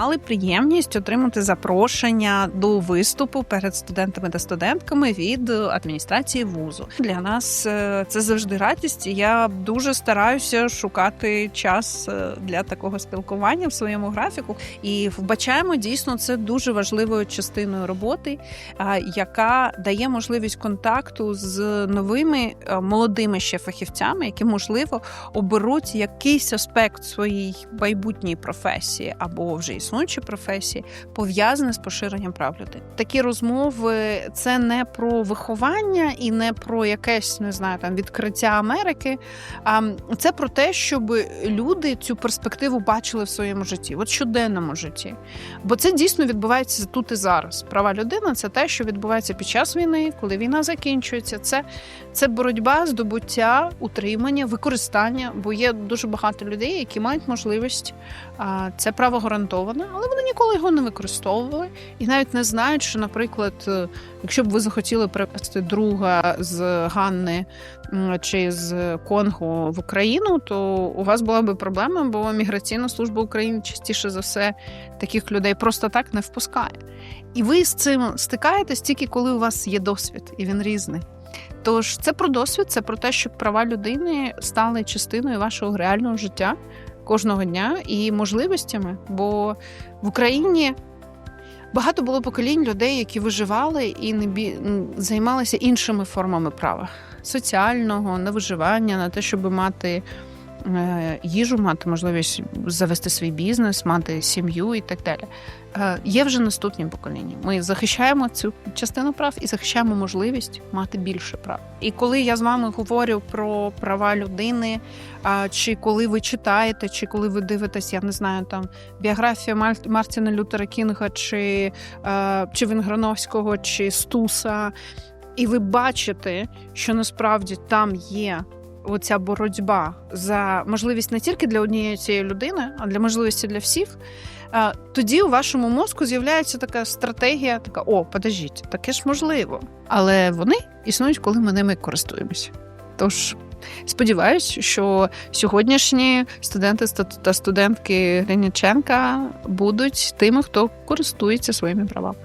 мали приємність отримати запрошення до виступу перед студентами та студентками від адміністрації вузу. Для нас е, це завжди радість. Я дуже стараюся шукати час е, для такого спілкування в своєму графіку і вбачаємо дійсно це дуже важливою частиною роботи, яка дає можливість контакту з новими е, молодими ще фахівцями, які можливо оберуть якийсь аспект своїй майбутньої професії або вже існуючої професії, пов'язаний з поширенням прав людини. Такі розмови це не про виховання і не про якесь не знаю там відкриття Америки. А це про те, щоб люди цю перспективу бачили в своєму житті, от щоденному житті. Бо це дійсно відбувається тут і зараз. Права людини це те, що відбувається під час війни, коли війна закінчується. Це, це боротьба, здобуття, утримання, використання. Бо є дуже багато людей, які мають можливість це право гарантоване, але вони ніколи його не використовували і навіть не знають, що, наприклад, е, якщо б ви захотіли привезти друга з Ганни чи з Конго в Україну, то у вас була би проблема, бо міграційна служба України частіше за все таких людей просто так не впускає. І ви з цим стикаєтесь тільки коли у вас є досвід, і він різний. Тож це про досвід, це про те, щоб права людини стали частиною вашого реального життя кожного дня і можливостями. Бо в Україні багато було поколінь людей, які виживали і не бі... займалися іншими формами права соціального, на виживання, на те, щоб мати їжу, мати можливість завести свій бізнес, мати сім'ю і так далі. Е, Є вже наступні покоління. Ми захищаємо цю частину прав і захищаємо можливість мати більше прав. І коли я з вами говорю про права людини, чи коли ви читаєте, чи коли ви дивитесь, я не знаю, там біографія Мартіна Лютера Кінга, чи, е, чи Венграновського, чи Стуса, і ви бачите, що насправді там є. Оця боротьба за можливість не тільки для однієї цієї людини, а для можливості для всіх. е, Тоді у вашому мозку з'являється така стратегія, така: о, подождіть, таке ж можливо. Але вони існують, коли ми ними користуємося. Тож сподіваюся, що сьогоднішні студенти та студентки Гриніченка будуть тими, хто користується своїми правами.